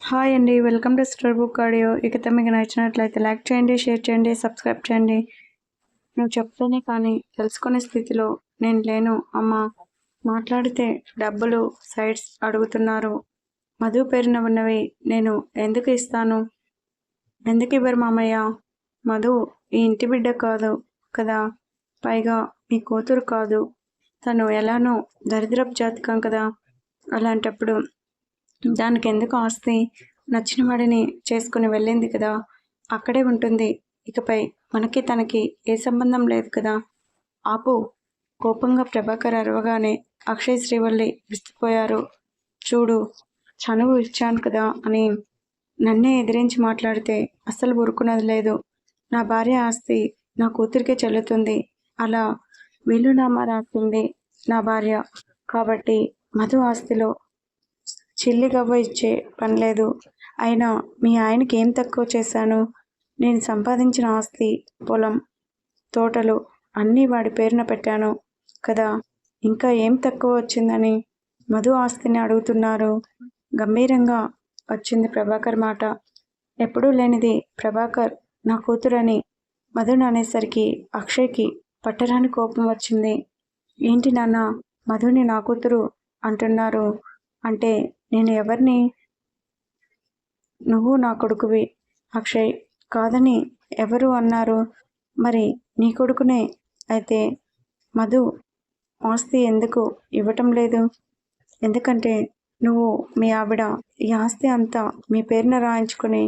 Hi అండి welcome to store book audio. ఇక మీకు నచ్చినట్లయితే లైక్ చేయండి షేర్ చేయండి సబ్స్క్రైబ్ చేయండి. నువ్వు చెప్తేనే కానీ తెలుసుకునే స్థితిలో నేను లేను. అమ్మ మాట్లాడితే డబ్బులు సైడ్స్ అడుగుతున్నారు. మధు పేరున ఉన్నవి నేను ఎందుకు ఇస్తాను? ఎందుకు ఇవ్వరు మామయ్య? మధు ఈ ఇంటి బిడ్డ కాదు కదా? పైగా మీ కూతురు కాదు. తను ఎలానో దరిద్రపు జాతకం కదా? అలాంటప్పుడు దానికి ఎందుకు ఆస్తి? నచ్చిన వాడిని చేసుకుని వెళ్ళింది కదా. అక్కడే ఉంటుంది. ఇకపై మనకి తనకి ఏ సంబంధం లేదు కదా. ఆపు. కోపంగా ప్రభాకర్ అరవగానే అక్షయ్ శ్రీవల్లి విస్తుపోయారు. చూడు చనువు ఇచ్చాను కదా అని నన్నే ఎదిరించి మాట్లాడితే అస్సలు ఊరుకున్నది లేదు. నా భార్య ఆస్తి నా కూతురికే చెల్లుతుంది. అలా వీలునామా రాసింది నా భార్య. కాబట్టి మధు ఆస్తిలో చిల్లి గవ్వ ఇచ్చే పని లేదు. అయినా మీ ఆయనకి ఏం తక్కువ చేశాను? నేను సంపాదించిన ఆస్తి పొలం తోటలు అన్నీ వాడి పేరున పెట్టాను కదా! ఇంకా ఏం తక్కువ వచ్చిందని మధు ఆస్తిని అడుగుతున్నారు. గంభీరంగా వచ్చింది ప్రభాకర్ మాట. ఎప్పుడూ లేనిది ప్రభాకర్ నా కూతురని మధుని అనేసరికి అక్షయ్కి పట్టరాని కోపం వచ్చింది. ఏంటి నాన్న మధుని నా కూతురు అంటున్నారు అంటే నేను ఎవరిని? నువ్వు నా కొడుకువి అక్షయ్. కాదని ఎవరు అన్నారు? మరి నీ కొడుకునే? అయితే మధు ఆస్తి ఎందుకు ఇవ్వటం లేదు? ఎందుకంటే నువ్వు మీ ఆవిడ ఈ ఆస్తి అంతా మీ పేరున రాయించుకొని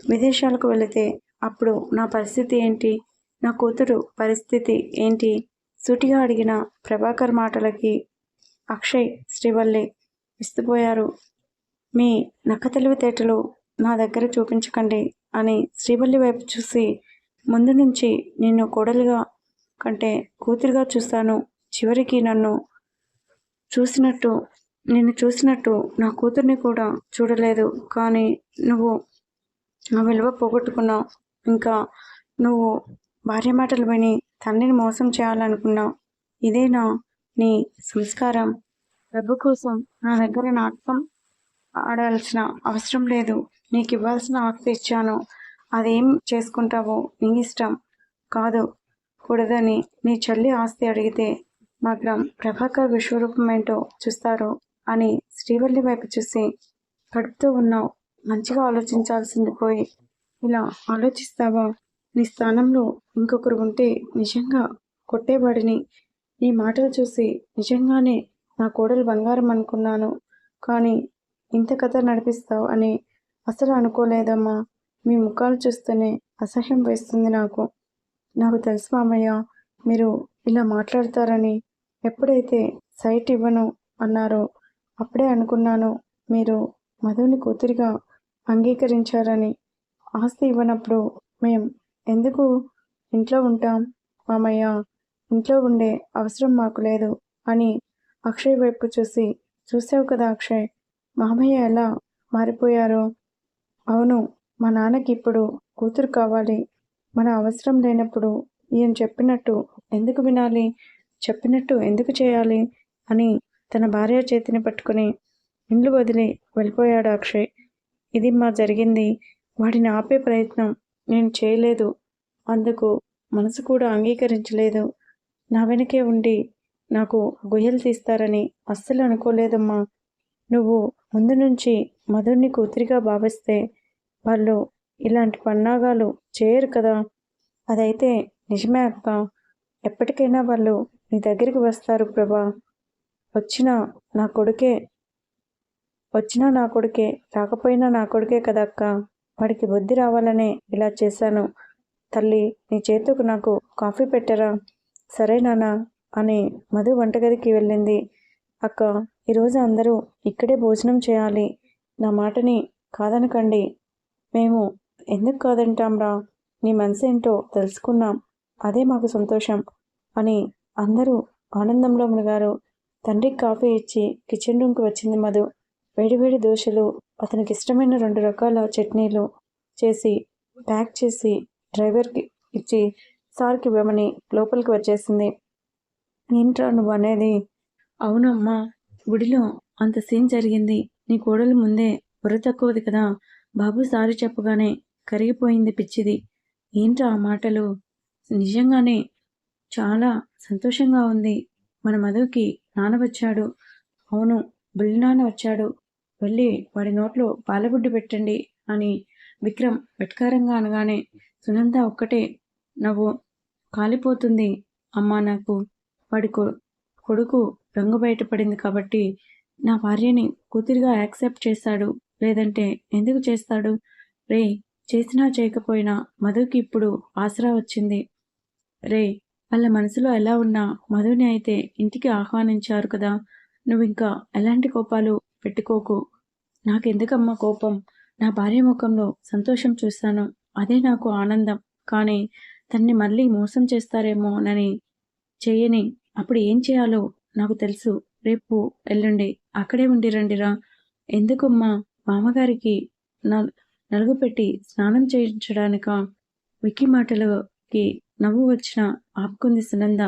విదేశాలకు వెళితే అప్పుడు నా పరిస్థితి ఏంటి? నా కూతురు పరిస్థితి ఏంటి? సూటిగా అడిగిన ప్రభాకర్ మాటలకి అక్షయ్ శ్రీవల్లి విస్తుపోయారు. మీ నక్క తెలివితేటలు నా దగ్గర చూపించకండి అని శ్రీవల్లి వైపు చూసి ముందు నుంచి నిన్ను కోడలిగా కంటే కూతురుగా చూస్తాను. చివరికి నన్ను చూసినట్టు నిన్ను చూసినట్టు నా కూతుర్ని కూడా చూడలేదు. కానీ నువ్వు నా విలువ పోగొట్టుకున్నావు. ఇంకా నువ్వు భార్య మాటలు విని తండ్రిని మోసం చేయాలనుకున్నావు. ఇదేనా నీ సంస్కారం. డబ్బు కోసం నా దగ్గర నాటకం ఆడాల్సిన అవసరం లేదు. నీకు ఇవ్వాల్సిన ఆస్తి ఇచ్చాను. అదేం చేసుకుంటావో నీ ఇష్టం. కాదు కూడదని నీ చెల్లి ఆస్తి అడిగితే మాత్రం ప్రభాకర్ విశ్వరూపం ఏంటో చూస్తారు అని శ్రీవల్లి వైపు చూసి కడుపుతూ ఉన్నావు. మంచిగా ఆలోచించాల్సింది పోయి. ఇలా ఆలోచిస్తావా? నీ స్థానంలో ఇంకొకరు ఉంటే నిజంగా కొట్టేవాడిని. నీ మాటలు చూసి నిజంగానే నా కోడలు బంగారం అనుకున్నాను. కానీ ఇంత కథ నడిపిస్తావు అని అసలు అనుకోలేదమ్మా. మీ ముఖాలు చూస్తేనే అసహ్యం వేస్తుంది నాకు. నాకు తెలుసు మామయ్య మీరు ఇలా మాట్లాడతారని ఎప్పుడైతే సైట్ ఇవ్వను అన్నారో అప్పుడే అనుకున్నాను మీరు మధుని కూతురిగా అంగీకరించారని. ఆస్తి ఇవ్వనప్పుడు మేం ఎందుకు ఇంట్లో ఉంటాం? మామయ్య ఇంట్లో ఉండే అవసరం మాకు లేదు అని అక్షయ్ వైపు చూసి చూసావు కదా అక్షయ్ మామయ్య ఎలా మారిపోయారో? అవును మా నాన్నకి ఇప్పుడు కూతురు కావాలి. మన అవసరం లేనప్పుడు ఈయన చెప్పినట్టు ఎందుకు వినాలి? చెప్పినట్టు ఎందుకు చేయాలి? అని తన భార్య చేతిని పట్టుకుని ఇండ్లు వదిలి వెళ్ళిపోయాడు అక్షయ్. ఇది మా జరిగింది. వాడిని ఆపే ప్రయత్నం నేను చేయలేదు. అందుకు మనసు కూడా అంగీకరించలేదు. నా వెనకే ఉండి నాకు గుహలు తీస్తారని అస్సలు అనుకోలేదమ్మా. నువ్వు ముందు నుంచి మధుర్ని కూతురిగా భావిస్తే వాళ్ళు ఇలాంటి పన్నాగాలు చేయరు కదా. అదైతే నిజమే అక్క. ఎప్పటికైనా వాళ్ళు నీ దగ్గరికి వస్తారు ప్రభా. వచ్చిన నా కొడుకే వచ్చినా నా కొడుకే రాకపోయినా నా కొడుకే కదా అక్క. వాడికి బుద్ధి రావాలనే ఇలా చేశాను. తల్లి నీ చేతుకు నాకు కాఫీ పెట్టరా? సరే నాన్న. అని మధు వంటగదికి వెళ్ళింది. అక్క ఈరోజు అందరూ ఇక్కడే భోజనం చేయాలి. నా మాటని కాదనకండి. మేము ఎందుకు కాదంటాంరా నీ మనసు ఏంటో తెలుసుకున్నాం. అదే మాకు సంతోషం అని అందరూ ఆనందంలో మునిగారు. తండ్రికి కాఫీ ఇచ్చి కిచెన్ రూమ్కి వచ్చింది మధు. వేడివేడి దోశలు అతనికి ఇష్టమైన రెండు రకాల చట్నీలు చేసి ప్యాక్ చేసి డ్రైవర్కి ఇచ్చి సార్కి ఇవ్వమని లోపలికి వచ్చేసింది. ఏంట్రా నువ్వు అనేది అవునమ్మా గుడిలో అంత సీన్ జరిగింది. నీ కోడలు ముందే బుర్ర తక్కువది కదా. బాబు సారీ చెప్పగానే కరిగిపోయింది పిచ్చిది. ఏంట్రా ఆ మాటలు? నిజంగానే చాలా సంతోషంగా ఉంది. మన మధుకి నాన్న వచ్చాడు. అవును బుల్లి నాన్న వచ్చాడు. వెళ్ళి వాడి నోట్లో పాలబుడ్డి పెట్టండి అని విక్రమ్ వెట్కారంగా అనగానే సునంద ఒక్కటే నవ్వు. కాలిపోతుంది అమ్మా నాకు. వాడి కొడుకు రంగు బయటపడింది కాబట్టి నా భార్యని కూతురిగా యాక్సెప్ట్ చేశాడు లేదంటే ఎందుకు చేస్తాడు? రే చేసినా చేయకపోయినా మధుకి ఇప్పుడు ఆసరా వచ్చింది. రే వాళ్ళ మనసులో ఎలా ఉన్నా మధుని అయితే ఇంటికి ఆహ్వానించారు కదా. నువ్వు ఇంకా ఎలాంటి కోపాలు పెట్టుకోకు. నాకెందుకమ్మా కోపం? నా భార్య ముఖంలో సంతోషం చూస్తాను. అదే నాకు ఆనందం. కానీ తన్ని మళ్ళీ మోసం చేస్తారేమోనని చేయని అప్పుడు ఏం చేయాలో నాకు తెలుసు. రేపు ఎల్లుండి. అక్కడే ఉండి రండిరా. ఎందుకమ్మా? మామగారికి నలుగు పెట్టి స్నానం చేయించడానిక? విక్కి మాటలకి నవ్వు వచ్చిన ఆపుకుంది సునంద.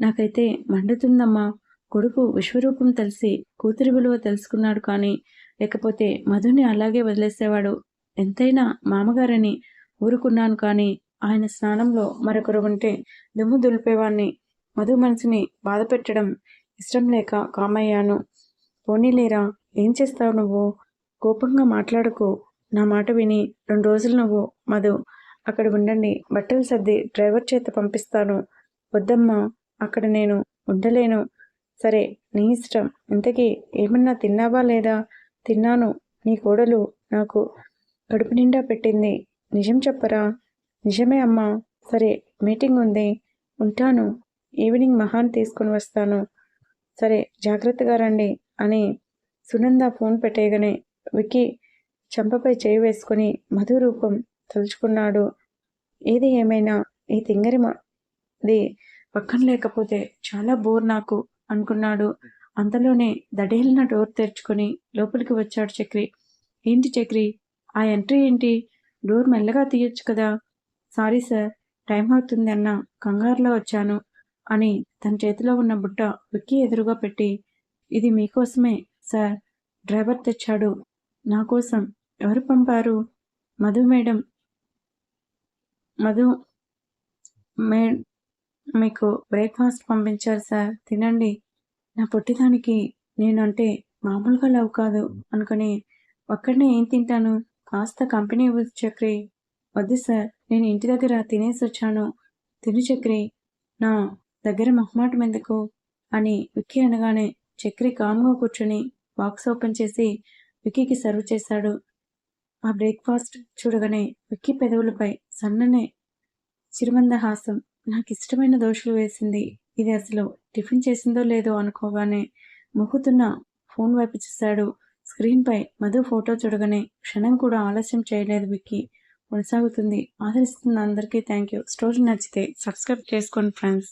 నాకైతే మండుతుందమ్మా. కొడుకు విశ్వరూపం తెలిసి కూతురి విలువ తెలుసుకున్నాడు కానీ లేకపోతే మధుని అలాగే వదిలేసేవాడు. ఎంతైనా మామగారని ఊరుకున్నాను కానీ ఆయన స్నానంలో మరొకరు ఉంటే దుమ్ము దులిపేవాణ్ణి. మధు మనసుని బాధ పెట్టడం ఇష్టం లేక కామయ్యాను. పోనీలేరా ఏం చేస్తావు నువ్వు? కోపంగా మాట్లాడుకో. నా మాట విని రెండు రోజులు నువ్వు మధు అక్కడ ఉండండి. బట్టలు సర్ది డ్రైవర్ చేత పంపిస్తాను. వద్దమ్మా అక్కడ నేను ఉండలేను. సరే నీ ఇష్టం. ఇంతకీ ఏమన్నా తిన్నావా లేదా? తిన్నాను. నీ కోడలు నాకు కడుపు నిండా పెట్టింది. నిజం చెప్పరా? నిజమే అమ్మా. సరే మీటింగ్ ఉంది. ఉంటాను. ఈవినింగ్ మహాన్ తీసుకుని వస్తాను. సరే జాగ్రత్తగా రండి అని సునంద ఫోన్ పెట్టేయగానే విక్కీ చంపపై చేయి వేసుకుని మధు రూపం తలుచుకున్నాడు. ఏది ఏమైనా ఈ తింగరి మాది పక్కన లేకపోతే చాలా బోర్ నాకు అనుకున్నాడు. అంతలోనే దడేలిన డోర్ తెరుచుకొని లోపలికి వచ్చాడు చక్రి. ఏంటి చక్రి? ఆ ఎంట్రీ ఏంటి? డోర్ మెల్లగా తీయొచ్చు కదా. సారీ సార్ టైం అవుతుంది అన్న కంగారులో వచ్చాను. అని తన చేతిలో ఉన్న బుట్ట విక్కీ ఎదురుగా పెట్టి ఇది మీకోసమే సార్. డ్రైవర్ తెచ్చాడు. నా కోసం ఎవరు పంపారు? మధు మేడం. మధు మే మీకు బ్రేక్ఫాస్ట్ పంపించారు సార్. తినండి. నా పుట్టిదానికి నేను అంటే మామూలుగా లవ్ కాదు అనుకుని ఒక్కడనే ఏం తింటాను? కాస్త కంపెనీ ఇవ్వదు చక్రి. వద్దు సార్. నేను ఇంటి దగ్గర తినేసి వచ్చాను తిను చక్రి. నా దగ్గర మొహమాటం ఎందుకు? అని విక్కీ అనగానే చక్రి కామ్గా కూర్చుని బాక్స్ ఓపెన్ చేసి విక్కీకి సర్వ్ చేశాడు. ఆ బ్రేక్ఫాస్ట్ చూడగానే విక్కీ పెదవులపై సన్ననే చిరుమందహాసం నాకు ఇష్టమైన దోషులు వేసింది. ఇది అసలు టిఫిన్ చేసిందో లేదో అనుకోగానే మొక్కుతున్న ఫోన్ వైపు చూశాడు. స్క్రీన్పై మధు ఫోటో చూడగానే క్షణం కూడా ఆలస్యం చేయలేదు విక్కీ. కొనసాగుతుంది. ఆదరిస్తున్న అందరికీ థ్యాంక్ యూ. స్టోరీ నచ్చితే సబ్స్క్రైబ్ చేసుకోండి ఫ్రెండ్స్.